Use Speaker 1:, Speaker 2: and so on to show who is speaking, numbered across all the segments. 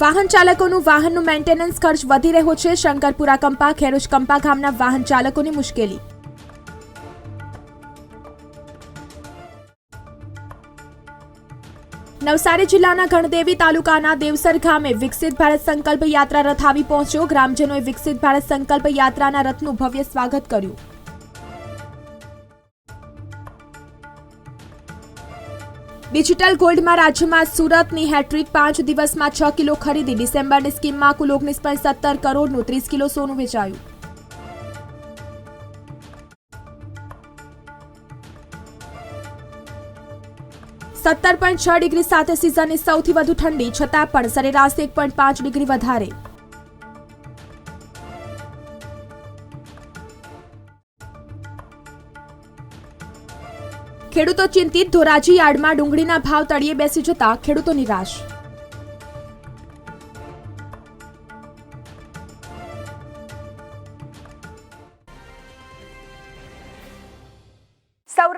Speaker 1: વાહન ચાલકોનું વાહનનું મેન્ટેનન્સ ખર્ચ વધી રહ્યો છે. શંકરપુરા કંપા ખેરુજ કંપા ગામના વાહન ચાલકોની મુશ્કેલી. નવસારી જિલ્લાના ગણદેવી તાલુકાના દેવસર ગામે વિકસિત ભારત સંકલ્પ યાત્રા રથ આવી પહોંચ્યો. ગ્રામજનોએ વિકસિત ભારત સંકલ્પ યાત્રાના રથનું ભવ્ય સ્વાગત કર્યું. ડિજિટલ ગોલ્ડમાં રાજ્યમાં સુરતની હેટ્રિક પાંચ દિવસમાં છ કિલો ખરીદી. ડિસેમ્બરની સ્કીમમાં કુલ ઓગણીસ પોઈન્ટ સત્તર કરોડનું ત્રીસ કિલો સોનું વેચાયું. સત્તર પોઈન્ટ છ ડિગ્રી સાથે સિઝનની સૌથી વધુ ઠંડી, છતાં પણ સરેરાશ એક પોઈન્ટ પાંચ ડિગ્રી વધારે. ખેડૂતો ચિંતિત ધોરાજી યાર્ડમાં ડુંગળીના ભાવ તળિયે બેસી જતા ખેડૂતો નિરાશ.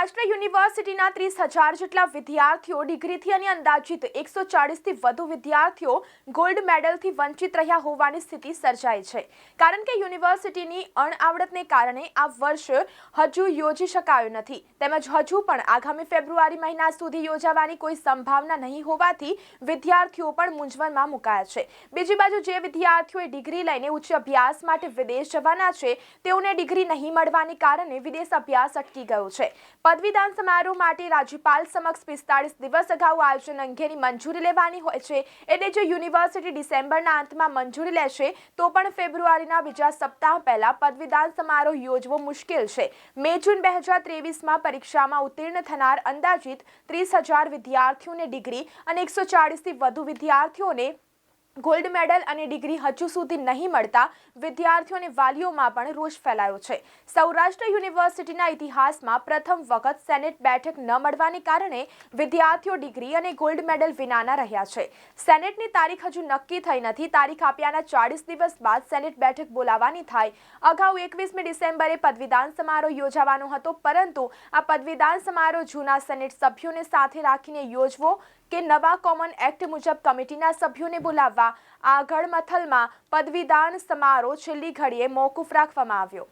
Speaker 1: સૌરાષ્ટ્ર યુનિવર્સિટીના ત્રીસ હજાર જેટલા વિદ્યાર્થીઓ ડિગ્રીથી અને અંદાજિત એકસો ચાળીસથી વધુ વિદ્યાર્થીઓ ગોલ્ડ મેડલથી વંચિત રહ્યા હોવાની સ્થિતિ સર્જાઈ છે. કારણ કે યુનિવર્સિટીની અણઆવડતને કારણે આ વર્ષ હજુ યોજી શકાયો નથી. તેમજ હજુ પણ આગામી ફેબ્રુઆરી મહિના સુધી યોજાવાની કોઈ સંભાવના નહીં હોવાથી વિદ્યાર્થીઓ પણ મૂંઝવણમાં મુકાયા છે. બીજી બાજુ જે વિદ્યાર્થીઓએ ડિગ્રી લઈને ઉચ્ચ અભ્યાસ માટે વિદેશ જવાના છે, તેઓને ડિગ્રી નહીં મળવાને કારણે વિદેશ અભ્યાસ અટકી ગયો છે. પદવીદાન સમારોહ માટે રાજ્યપાલ સમક્ષ પિસ્તાળીસ દિવસ અગાઉ આયોજન અંગેની મંજૂરી લેવાની હોય છે. એટલે જો યુનિવર્સિટી ડિસેમ્બરના અંતમાં મંજૂરી લેશે, તો પણ ફેબ્રુઆરીના બીજા સપ્તાહ પહેલા પદવીદાન સમારોહ યોજવો મુશ્કેલ છે. મે જૂન બે હજાર ત્રેવીસમાં પરીક્ષામાં ઉત્તીર્ણ થનાર અંદાજિત ત્રીસ હજાર વિદ્યાર્થીઓને ડિગ્રી અને એકસો ચાળીસથી વધુ વિદ્યાર્થીઓને ગોલ્ડ મેડલ અને ડિગ્રી હજુ સુધી નહીં મળતા વિદ્યાર્થીઓ અને વાલીઓમાં પણ રોષ ફેલાયો છે. સૌરાષ્ટ્ર યુનિવર્સિટીના ઇતિહાસમાં પ્રથમ વખત સેનેટ બેઠક ન મળવાને કારણે વિદ્યાર્થીઓ ડિગ્રી અને ગોલ્ડ મેડલ વિનાના રહ્યા છે. સેનેટની તારીખ હજુ નક્કી થઈ નથી. તારીખ આપ્યાના ચાળીસ દિવસ બાદ સેનેટ બેઠક બોલાવવાની થાય. અગાઉ એકવીસમી ડિસેમ્બરે પદવીદાન સમારોહ યોજાવાનો હતો, પરંતુ આ પદવીદાન સમારોહ જૂના સેનેટ સભ્યોને સાથે રાખીને યોજવો કે નવા કોમન એક્ટ મુજબ કમિટીના સભ્યોને બોલાવવા આગળ મથલમાં પદવીદાન સમારોહ છેલ્લી ઘડીએ મોકૂફ રાખવામાં આવ્યો.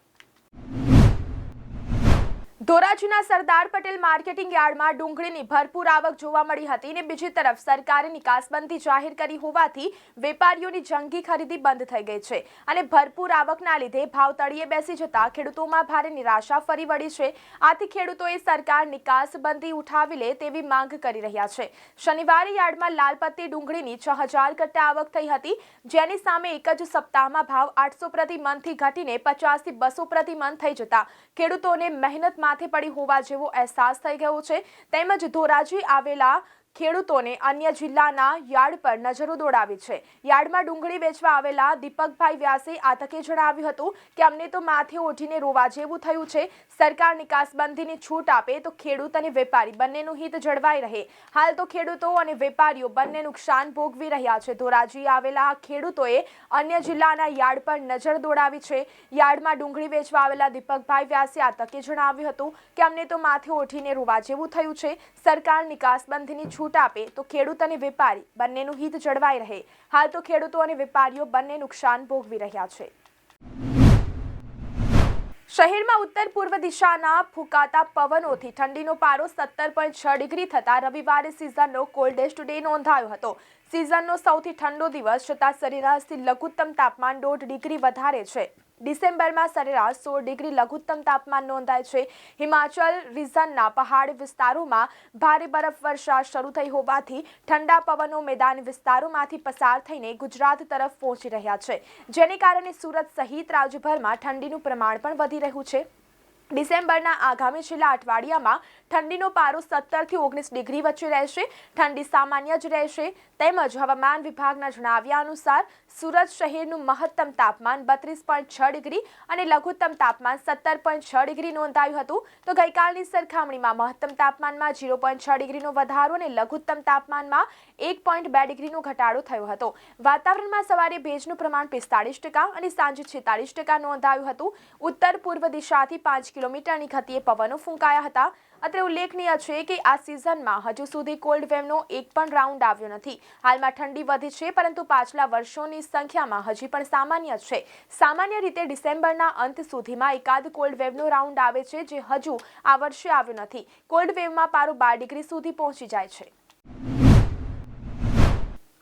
Speaker 1: ધોરાજીના સરદાર પટેલ માર્કેટિંગ યાર્ડમાં ડુંગળીની ભરપૂર આવક જોવા મળી હતી અને બીજી તરફ સરકારે નિકાસબંધી જાહેર કરી હોવાથી વેપારીઓની જંગી ખરીદી બંધ થઈ ગઈ છે અને ભરપૂર આવકના લીધે ભાવ તળિયે બેસી જતા ખેડૂતોમાં ભારે નિરાશા ફરી વળી છે. આથી ખેડૂતોએ સરકાર નિકાસબંધી ઉઠાવી લે તેવી માંગ કરી રહ્યા છે. શનિવારે યાર્ડમાં લાલપત્તી ડુંગળીની છ હજાર કટ્ટા આવક થઈ હતી, જેની સામે એક જ સપ્તાહમાં ભાવ આઠસો પ્રતિ મનથી ઘટીને પચાસથી બસો પ્રતિ મન થઈ જતા ખેડૂતોને મહેનત માથે પડી હોવા જેવો અહેસાસ થઈ ગયો છે. તેમજ ધોરાજી આવેલા ખેડૂતોને અન્ય જિલ્લાના યાર્ડ પર નજરો દોડાવી છે. યાર્ડમાં ડુંગળી વેચવા આવેલા દીપકભાઈ વ્યાસે આ તકે જણાવ્યું હતું કે, અમને તો માથે ઓઢીને રોવા જેવું થયું છે. સરકાર નિકાસબંધીની છૂટ આપે તો ખેડૂત અને વેપારી બંનેનું હિત જળવાઈ રહે. હાલ તો ખેડૂતો અને વેપારીઓ બંને નુકસાન ભોગવી રહ્યા છે. ધોરાજી આવેલા ખેડૂતોએ અન્ય જિલ્લાના યાર્ડ પર નજર દોડાવી છે. યાર્ડમાં ડુંગળી વેચવા આવેલા દીપકભાઈ વ્યાસે આ તકે જણાવ્યું હતું કે, અમને તો માથે ઓઢીને રોવા જેવું થયું છે. સરકાર નિકાસબંધીની છૂટ આપે તો ખેડૂત અને વેપારી બંનેનું હિત જળવાઈ રહે. હાલ તો ખેડૂતો અને વેપારીઓ બંને નુકસાન ભોગવી રહ્યા છે. શહેરમાં ઉત્તર પૂર્વ દિશાના ફૂંકાતા પવનોથી ઠંડીનો પારો સત્તર પોઈન્ટ છ ડિગ્રી થતા રવિવારે સિઝનનો કોલ્ડેસ્ટ ડે નોંધાયો હતો. સિઝનનો સૌથી ઠંડો દિવસ છતાં સરેરાશથી લઘુત્તમ તાપમાન દોઢ ડિગ્રી વધારે છે. ડિસેમ્બરમાં સરેરાશ સોળ ડિગ્રી લઘુત્તમ તાપમાન નોંધાય છે. હિમાચલ, રિઝનના પહાડ વિસ્તારોમાં ભારે બરફવર્ષા શરૂ થઈ હોવાથી ઠંડા પવનો મેદાન વિસ્તારોમાંથી પસાર થઈને ગુજરાત તરફ પહોંચી રહ્યા છે. જેને કારણે સુરત સહિત રાજ્યભરમાં ઠંડીનું પ્રમાણ પણ વધી રહ્યું છે. ડિસેમ્બરના આગામી છેલ્લા અઠવાડિયામાં ઠંડીનો પારો સત્તરથી ઓગણીસ ડિગ્રી વચ્ચે રહેશે. ઠંડી સામાન્ય જ રહેશે. તેમજ હવામાન વિભાગના જણાવ્યા અનુસાર સુરત શહેરનું મહત્તમ તાપમાન બત્રીસ પોઈન્ટ છ ડિગ્રી અને લઘુત્તમ તાપમાન સત્તર પોઈન્ટ છ ડિગ્રી નોંધાયું હતું. તો ગઈકાલની સરખામણીમાં મહત્તમ તાપમાનમાં ઝીરો પોઈન્ટ છ ડિગ્રીનો વધારો અને લઘુત્તમ તાપમાનમાં એક પોઈન્ટ બે ડિગ્રીનો ઘટાડો થયો હતો. વાતાવરણમાં સવારે ભેજનું પ્રમાણ પિસ્તાળીસ ટકા અને સાંજે છેતાળીસ ટકા નોંધાયું હતું. ઉત્તર પૂર્વ દિશાથી પાંચ કિલોમીટરની ગતિએ પવનો ફૂંકાયા હતા. અત્રે ઉલ્લેખનીય છે કે આ સિઝનમાં હજુ સુધી કોલ્ડ વેવનો એક પણ રાઉન્ડ આવ્યો નથી. હાલમાં ઠંડી વધી છે, પરંતુ પાછલા વર્ષોની સંખ્યામાં હજી પણ સામાન્ય છે. સામાન્ય રીતે ડિસેમ્બરના અંત સુધીમાં એકાદ કોલ્ડ વેવનો રાઉન્ડ આવે છે, જે હજુ આ વર્ષે આવ્યો નથી. કોલ્ડ વેવમાં પારો બાર ડિગ્રી સુધી પહોંચી જાય છે.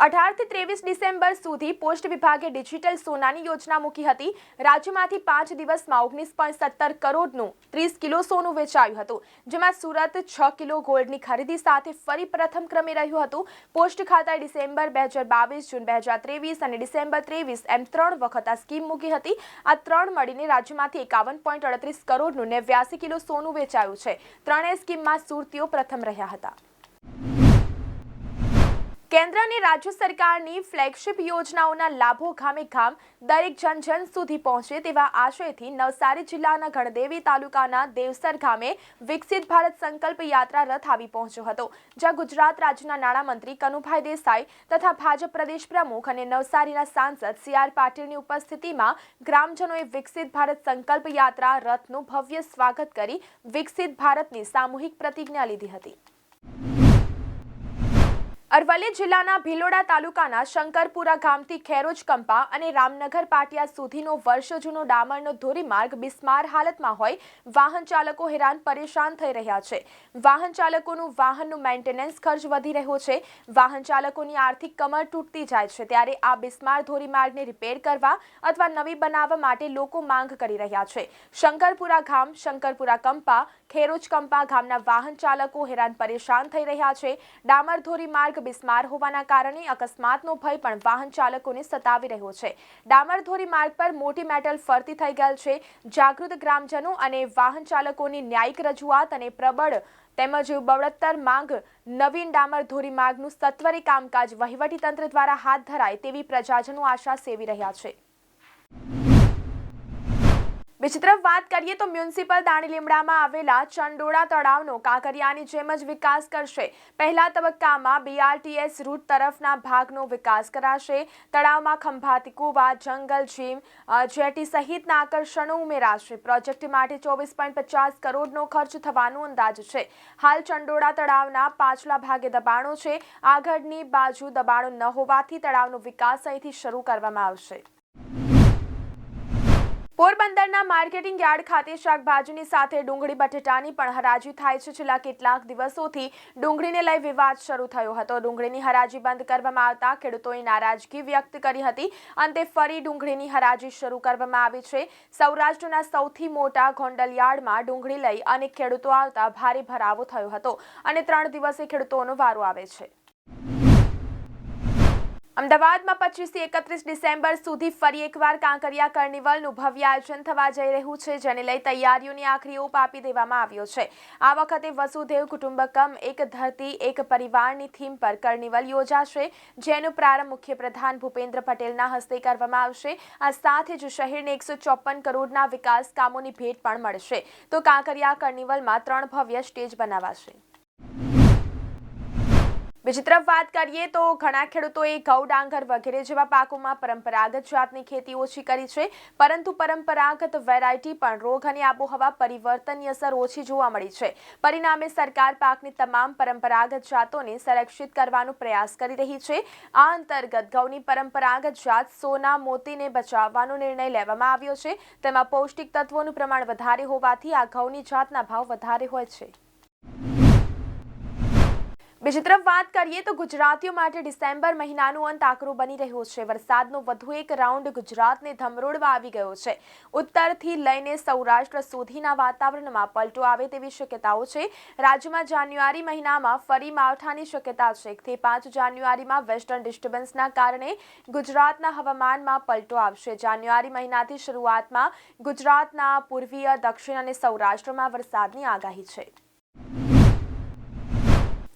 Speaker 1: અઢારથી ત્રેવીસ ડિસેમ્બર સુધી પોસ્ટ વિભાગે ડિજિટલ સોનાની યોજના મૂકી હતી. રાજ્યમાંથી પાંચ દિવસમાં ઓગણીસ પોઈન્ટ સત્તર કરોડનું ત્રીસ કિલો સોનું વેચાયું હતું. જેમાં સુરત છ કિલો ગોલ્ડની ખરીદી સાથે ફરી પ્રથમ ક્રમે રહ્યું હતું. પોસ્ટ ખાતાએ ડિસેમ્બર બે હજાર બાવીસ, જૂન બે હજાર ત્રેવીસ અને ડિસેમ્બર ત્રેવીસ એમ ત્રણ વખત આ સ્કીમ મૂકી હતી. આ ત્રણ મળીને રાજ્યમાંથી એકાવન પોઈન્ટ અડત્રીસ કરોડનું નેવ્યાસી કિલો સોનું વેચાયું છે. ત્રણેય સ્કીમમાં સુરતીઓ પ્રથમ રહ્યા હતા. કેન્દ્ર અને રાજ્ય સરકારની ફ્લેગશિપ યોજનાઓના લાભો ગામે ગામ દરેક જન સુધી પહોંચે તેવા આશયથી નવસારી જિલ્લાના ગણદેવી તાલુકાના દેવસર ગામે વિકસિત ભારત સંકલ્પ યાત્રા રથ આવી પહોંચ્યો હતો, જ્યાં ગુજરાત રાજ્યના નાણામંત્રી કનુભાઈ દેસાઈ તથા ભાજપ પ્રદેશ પ્રમુખ અને નવસારીના સાંસદ સી આર પાટીલની ઉપસ્થિતિમાં ગ્રામજનોએ વિકસિત ભારત સંકલ્પ યાત્રા રથનું ભવ્ય સ્વાગત કરી વિકસિત ભારતની સામૂહિક પ્રતિજ્ઞા લીધી હતી. અરવલ્લી જિલ્લાના ભિલોડા તાલુકાના શંકરપુરા ગામથી ખેરોજ કંપા અને રામનગર પાટિયા સુધીનો વર્ષો જૂનો ડામરનો ધોરીમાર્ગ બિસ્માર હાલતમાં હોય, વાહન ચાલકો હેરાન પરેશાન થઈ રહ્યા છે. વાહન ચાલકોનું વાહનનું મેન્ટેનન્સ ખર્ચ વધી રહ્યો છે. વાહન ચાલકોની આર્થિક કમર તૂટતી જાય છે. ત્યારે આ બિસ્માર ધોરીમાર્ગને રિપેર કરવા અથવા નવી બનાવવા માટે લોકો માંગ કરી રહ્યા છે. શંકરપુરા ગામ, શંકરપુરા કંપા ખેરોજ કંપા ગામના વાહન ચાલકો હેરાન પરેશાન થઈ રહ્યા છે. ડામર ધોરીમાર્ગ બિસ્માર હોવાના કારણે અકસ્માતનો ભય પણ વાહન ચાલકોને સતાવી રહ્યો છે. ડામરધોરી માર્ગ પર મોટી મેટલ ફરતી થઈ ગયેલ છે. જાગૃત ગ્રામજનો અને વાહન ચાલકોની ન્યાયિક રજૂઆત અને પ્રબળ તેમજ બળતર માંગ નવીન ડામર ધોરી માર્ગનું સત્વરે કામકાજ વહીવટીતંત્ર દ્વારા હાથ ધરાય તેવી પ્રજાજનો આશા સેવી રહ્યા છે. તરફ વાત કરીએ તો મ્યુનિસિપલ દાણી લીમડામાં આવેલા ચંડોળા તળાવનો કાંકરિયાની જેમ જ વિકાસ કરશે. પહેલા તબક્કામાં બીઆરટીએસ રૂટ તરફના ભાગનો વિકાસ કરાશે. તળાવમાં ખંભાતી કુવા જંગલ જીમ જેટી સહિતના આકર્ષણો ઉમેરાશે. પ્રોજેક્ટ માટે ચોવીસ પોઈન્ટ પચાસ કરોડનો ખર્ચ થવાનો અંદાજ છે. હાલ ચંડોળા તળાવના પાછલા ભાગે દબાણો છે. આગળની બાજુ દબાણો ન હોવાથી તળાવનો વિકાસ અહીંથી શરૂ કરવામાં આવશે. પોરબંદરના માર્કેટિંગ યાર્ડ ખાતે શાકભાજીની સાથે ડુંગળી, બટેટાની પણ હરાજી થાય છે. છેલ્લા કેટલાક દિવસોથી ડુંગળીને લઈ વિવાદ શરૂ થયો હતો. ડુંગળીની હરાજી બંધ કરવામાં આવતા ખેડૂતોએ નારાજગી વ્યક્ત કરી હતી. અંતે ફરી ડુંગળીની હરાજી શરૂ કરવામાં આવી છે. સૌરાષ્ટ્રના સૌથી મોટા ગોંડલ યાર્ડમાં ડુંગળી લઈ અનેક ખેડૂતો આવતા ભારે ભરાવો થયો હતો અને ત્રણ દિવસે ખેડૂતોનો વારો આવે છે. અમદાવાદમાં પચીસથી એકત્રીસ ડિસેમ્બર સુધી ફરી એકવાર કાંકરિયા કાર્નિવલનું ભવ્ય આયોજન થવા જઈ રહ્યું છે, જેને લઈ તૈયારીઓની આખરી ઓપ આપી દેવામાં આવ્યો છે. આ વખતે વસુદેવ કુટુંબકમ, એક ધરતી, એક પરિવારની થીમ પર કાર્નિવલ યોજાશે, જેનો પ્રારંભ મુખ્યપ્રધાન ભૂપેન્દ્ર પટેલના હસ્તે કરવામાં આવશે. આ સાથે જ શહેરને એકસો ચોપન કરોડના વિકાસ કામોની ભેટ પણ મળશે. તો કાંકરિયા કાર્નિવલમાં ત્રણ ભવ્ય સ્ટેજ બનાવાશે. બીજી તરફ વાત કરીએ તો ઘણા ખેડૂતોએ ઘઉં, ડાંગર વગેરે જેવા પાકોમાં પરંપરાગત જાતની ખેતી ઓછી કરી છે. પરંતુ પરંપરાગત વેરાયટી પણ રોગ અને આબોહવા પરિવર્તનની અસર ઓછી જોવા મળી છે. પરિણામે સરકાર પાકની તમામ પરંપરાગત જાતોને સંરક્ષિત કરવાનો પ્રયાસ કરી રહી છે. આ અંતર્ગત ઘઉંની પરંપરાગત જાત સોના, મોતીને બચાવવાનો નિર્ણય લેવામાં આવ્યો છે. તેમાં પૌષ્ટિક તત્વોનું પ્રમાણ વધારે હોવાથી આ ઘઉંની જાતના ભાવ વધારે હોય છે. બીજી તરફ વાત કરીએ તો ગુજરાતીઓ માટે ડિસેમ્બર મહિનાનો અંત આકરો બની રહ્યો છે. વરસાદનો વધુ એક રાઉન્ડ ગુજરાતને ધમરોડવા આવી ગયો છે. ઉત્તરથી લઈને સૌરાષ્ટ્ર સુધીના વાતાવરણમાં પલટો આવે તેવી શક્યતાઓ છે. રાજ્યમાં જાન્યુઆરી મહિનામાં ફરી માવઠાની શક્યતા છે. એકથી પાંચ જાન્યુઆરીમાં વેસ્ટર્ન ડિસ્ટર્બન્સના કારણે ગુજરાતના હવામાનમાં પલટો આવશે. જાન્યુઆરી મહિનાથી શરૂઆતમાં ગુજરાતના પૂર્વીય, દક્ષિણ અને સૌરાષ્ટ્રમાં વરસાદની આગાહી છે.